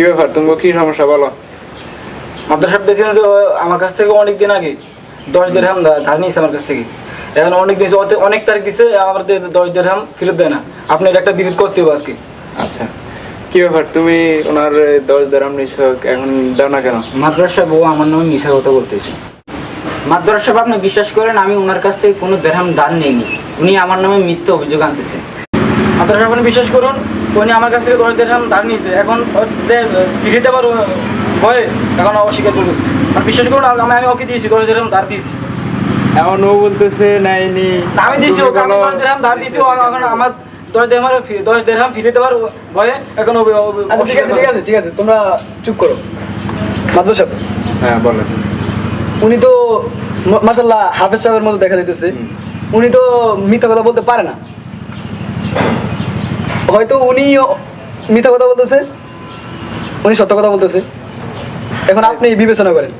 কি ব্যাপার? তুমি কি সমস্যা? বলো। মাদ্রাসা দেখে যে আমার কাছ থেকে অনেক দিন আগে দশ দেড়হাম ধার নিয়েছে আমার কাছ থেকে। এখন অনেক দিন অনেক তারিখ দিছে আমার দশ দেড়হাম ফেরত দেয় না। আপনি এটা একটা বিরোধ করতে হবে আজকে। আচ্ছা। কি ব্যাপার? তুমি ওনার দশ নিছো এখন দাও না কেন? মাদ্রাসা বউ আমার নামে মিশা কথা বলতেছে। মাদ্রাসা আপনি বিশ্বাস করেন আমি ওনার কাছ থেকে কোনো দেড়হাম দান নেইনি। উনি আমার নামে মিথ্যা অভিযোগ আনতেছে। মাদ্রাসা আপনি বিশ্বাস করুন উনি আমার কাছ থেকে দশ দেড় ধার নিয়েছে। এখন ফিরে দেবার ভয়ে এখন অস্বীকার করতেছে। আর বিশ্বাস করুন আমি আমি ওকে দিয়েছি দশ দেড়হাম ধার দিয়েছি। এখন ও বলতেছে নাইনি না, আমি দিয়েছি ওকে আমি দশ দেড়হাম ধার দিয়েছি ও এখন আমার দশ দেড়হাম দশ দেড়হাম ফিরে দেবার ভয়ে এখন আচ্ছা ঠিক আছে ঠিক আছে ঠিক আছে তোমরা চুপ করো। মাদবর সাহেব হ্যাঁ বলেন। উনি তো মাসাল্লাহ হাফেজ সাহেবের মতো দেখা যাইতেছে। উনি তো মিথ্যা কথা বলতে পারে না। হয়তো উনি মিথ্যা কথা বলতেছে উনি সত্য কথা বলতেছে। এখন আপনি বিবেচনা করেন।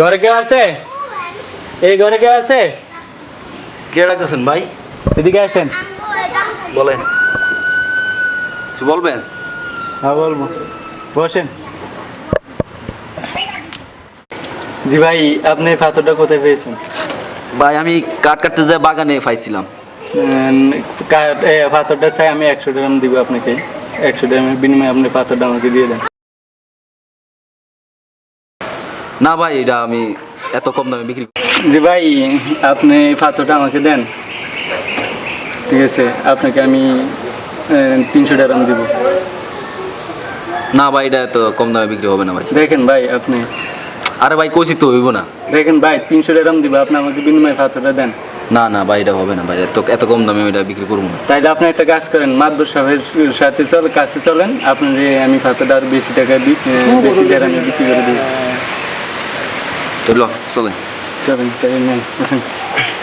ঘরে কেউ আছে? এই ঘরে কেউ আছে? কে রাখতেছেন ভাই? এদিকে আসেন। বলেন। কিছু বলবেন? হ্যাঁ বলব। বসেন। জি ভাই আপনি পাথরটা কোথায় পেয়েছেন? ভাই আমি কাঠ কাটতে যায় বাগানে পাইছিলাম। পাথরটা চাই আমি একশো গ্রাম দিব আপনাকে। একশো গ্রামের বিনিময়ে আপনি পাথরটা আমাকে দিয়ে দেন। না ভাই এটা আমি এত কম দামে বিক্রি করি। জি ভাই আপনি পাথরটা আমাকে দেন। ঠিক আছে আপনাকে আমি তিনশো গ্রাম দিব। না ভাই এটা এত কম দামে বিক্রি হবে না ভাই। দেখেন ভাই আপনি। আরে ভাই কষি তো হইব না। দেখেন ভাই তিনশো গ্রাম দিব আপনি আমাকে বিনিময়ে পাথরটা দেন। না না ভাই এটা হবে না ভাই এত এত কম দামে এটা বিক্রি করব না। তাইলে আপনি একটা কাজ করেন মাদবর সাহেবের সাথে চল কাছে চলেন আপনার আমি পাথরটা আরও বেশি টাকা এ, বেশি টাকা আমি বিক্রি করে দিই তো ল চলেন চলেন তাই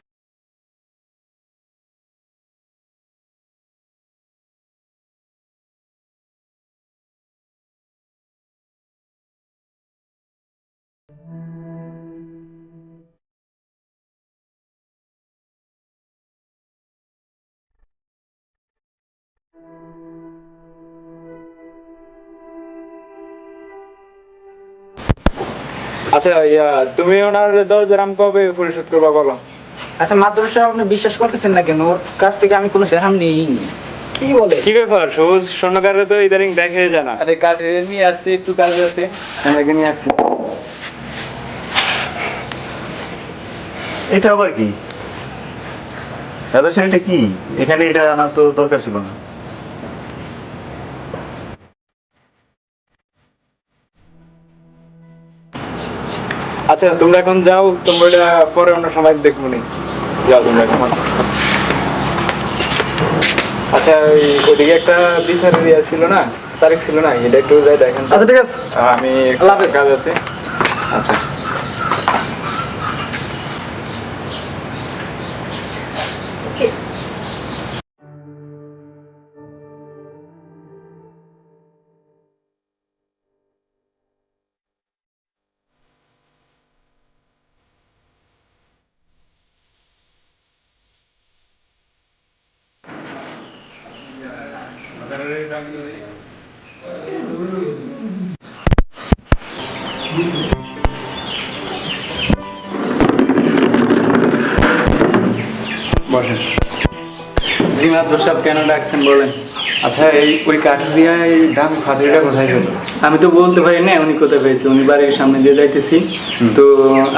আচ্ছা ইয়া তুমি ওনার দশ কবে পরিশোধ করবা বলো? আচ্ছা মাদ্রাসা সাহেব, আপনি বিশ্বাস করতেছেন না কেন? ওর কাছ থেকে আমি কোনো দেড়হাম নিইনি কি বলে? কি ব্যাপার সবুজ স্বর্ণকারে তো ইদানিং দেখে জানা আরে কাঠে নিয়ে আসছি একটু কাজ আছে। আমাকে নিয়ে আসছি। এটা আবার কি? দাদা কি? এখানে এটা আনার তো দরকার ছিল না। আচ্ছা তোমরা এখন যাও তোমরা পরে অন্য সময় দেখব নি। যাও তোমরা এখন। আচ্ছা ওই ওদিকে একটা বিচারের এরিয়া ছিল না? তারিখ ছিল না? এটা একটু যাই দেখেন আচ্ছা ঠিক আছে। আমি কাজ আছে। আচ্ছা। বলেন জিমাদ্র কেন ডাকছেন বলেন? আচ্ছা এই ওই কাঠুরিয়ায় দামি ফাদুরিটা কোথায় পেল আমি তো বলতে পারি না উনি কোথায় পেয়েছে উনি বাড়ির সামনে দিয়ে যাইতেছি। তো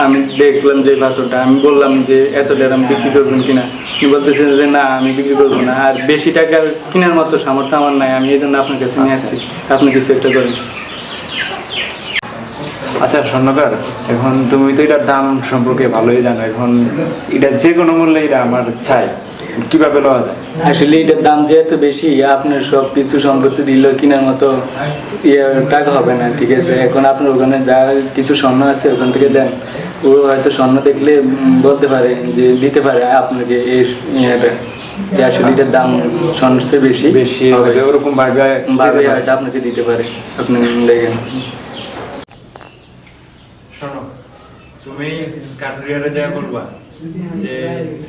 আমি দেখলাম যে পাথরটা আমি বললাম যে এত আমি বিক্রি করবেন কিনা। উনি বলতেছেন যে না আমি বিক্রি করব না। আর বেশি টাকার কেনার মতো সামর্থ্য আমার নাই আমি এই জন্য আপনার কাছে নিয়ে আসছি। আপনি কিছু একটা করেন। আচ্ছা স্বর্ণকার এখন তুমি তো এটার দাম সম্পর্কে ভালোই জানো। এখন এটা যে কোনো মূল্যে এটা আমার চাই। কীভাবে লওয়া যায়? আসলে এটার দাম যেহেতু বেশি আপনার সব কিছু সম্পত্তি দিল কেনার মতো ইয়ে টাকা হবে না ঠিক আছে? এখন আপনার ওখানে যা কিছু স্বর্ণ আছে ওখান থেকে দেন। ও হয়তো স্বর্ণ দেখলে বলতে পারে যে দিতে পারে আপনাকে এই ইয়েটা। যে আসলে এটার দাম স্বর্ণের চেয়ে বেশি। বেশি হবে। ওরকম ভাবে ভাবে হয়তো আপনাকে দিতে পারে। আপনি দেখেন। শোনো তুমি কাঠুরিয়ারে যা বলবা যে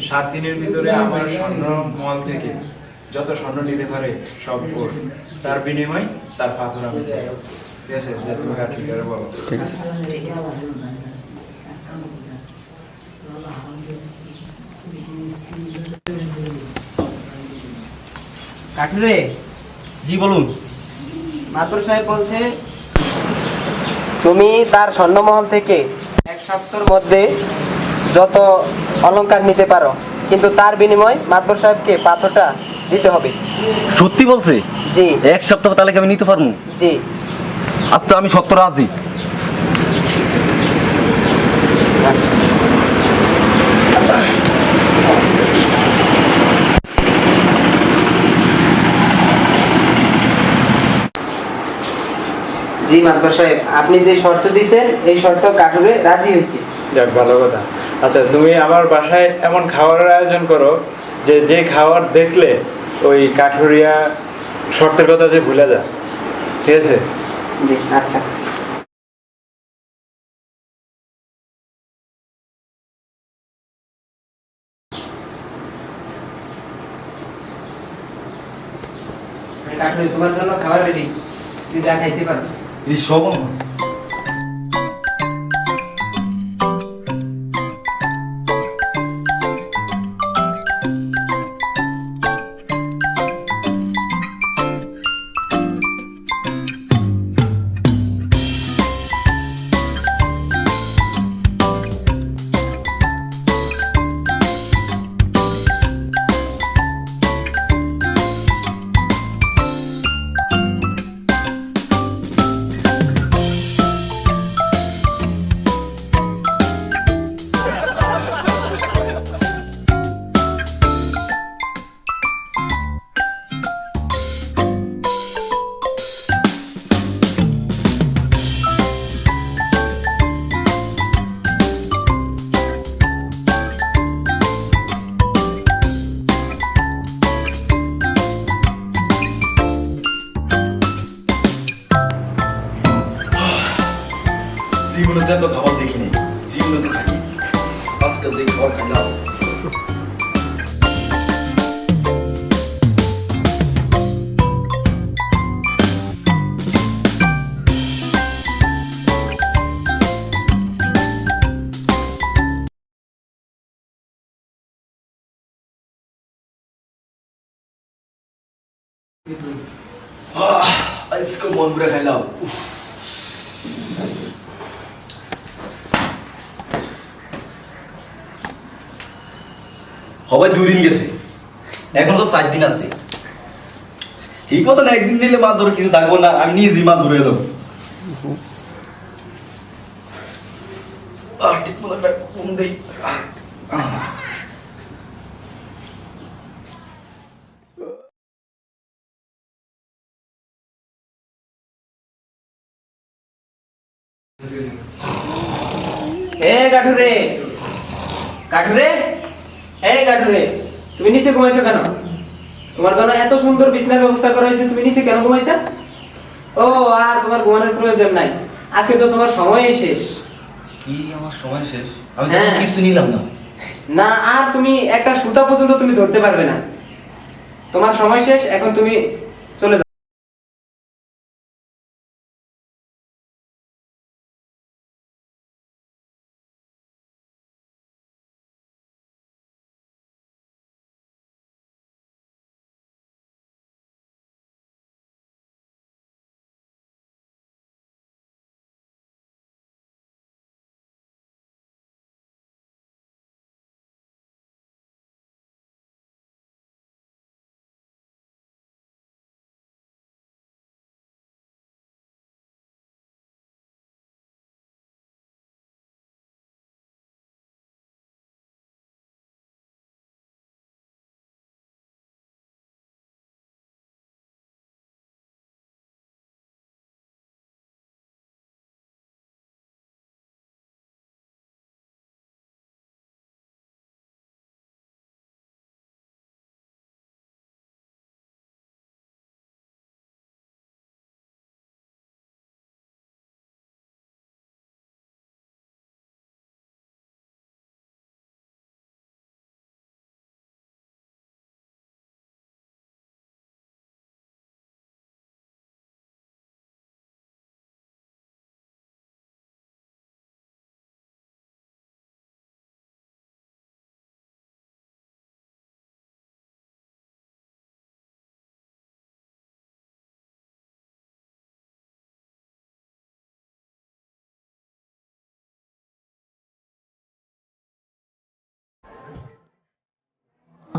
সাত দিনের ভিতরে আমার স্বর্ণ মল থেকে যত স্বর্ণ নিতে পারে সব ওর। তার বিনিময় তার পাথর আমি চাই। ঠিক আছে যা তুমি কাঠুরিয়ারে বলো ঠিক আছে। কাঠুরে জি বলুন। মাদুর সাহেব বলছে তুমি তার স্বর্ণমহল থেকে এক সপ্তাহের মধ্যে যত অলংকার নিতে পারো কিন্তু তার বিনিময় মাতবর সাহেবকে পাথরটা দিতে হবে। সত্যি বলছে? জি। এক সপ্তাহ তাহলে আমি নিতে পারব? জি। আচ্ছা আমি সত্য রাজি। জি মাদবর সাহেব আপনি যে শর্ত দিয়েছেন এই শর্ত কাঠুরে রাজি হয়েছি। যাক ভালো কথা। আচ্ছা তুমি আমার বাসায় এমন খাবারের আয়োজন করো যে যে খাবার দেখলে ওই কাঠুরিয়া শর্তের কথা যে ভুলে যা ঠিক আছে? জি আচ্ছা। তোমার জন্য খাবার রেডি তুই যা খাইতে পারো। এই সব আজকে মন ভরে খাইলাম উফ। হবে দুই দিন গেছে। এখন তো চার দিন আছে। ঠিক মতন একদিন দিলে মাছ ধরে কিছু থাকব না আমি নিজেই মাছ ধরে যাব। ঠিক মতো একটা ঘুম দেই। এ কাঠুরে কাঠুরে এ কাঠুরে তুমি নিচে ঘুমাইছো কেন? তোমার জন্য এত সুন্দর বিছানার ব্যবস্থা করা হয়েছে তুমি নিচে কেন ঘুমাইছা? ও আর তোমার ঘুমানোর প্রয়োজন নাই। আজকে তো তোমার সময় শেষ। কি আমার সময় শেষ? আমি তো হ্যাঁ। কিছু নিলাম না। না আর তুমি একটা সুতা পর্যন্ত তুমি ধরতে পারবে না। তোমার সময় শেষ এখন তুমি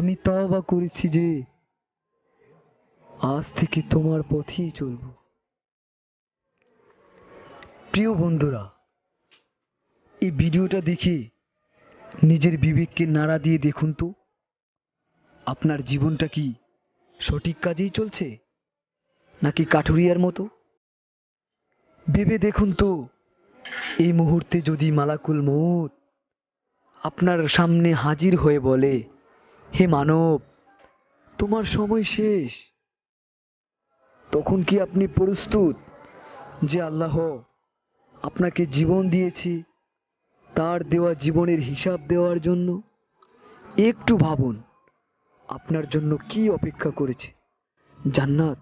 আমি তওবা করেছি যে আজ থেকে তোমার পথেই চলব। প্রিয় বন্ধুরা, এই ভিডিওটা দেখে নিজের বিবেককে নাড়া দিয়ে দেখুন তো, আপনার জীবনটা কি সঠিক কাজেই চলছে নাকি কাঠুরিয়ার মতো? ভেবে দেখুন তো, এই মুহূর্তে যদি মালাকুল মৌত আপনার সামনে হাজির হয়ে বলে হে মানব, তোমার সময় শেষ। তখন কি আপনি প্রস্তুত যে আল্লাহ আপনাকে জীবন দিয়েছি, তার দেওয়া জীবনের হিসাব দেওয়ার জন্য? একটু ভাবুন, আপনার জন্য কি অপেক্ষা করেছে? জান্নাত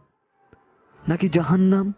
নাকি জাহান্নাম?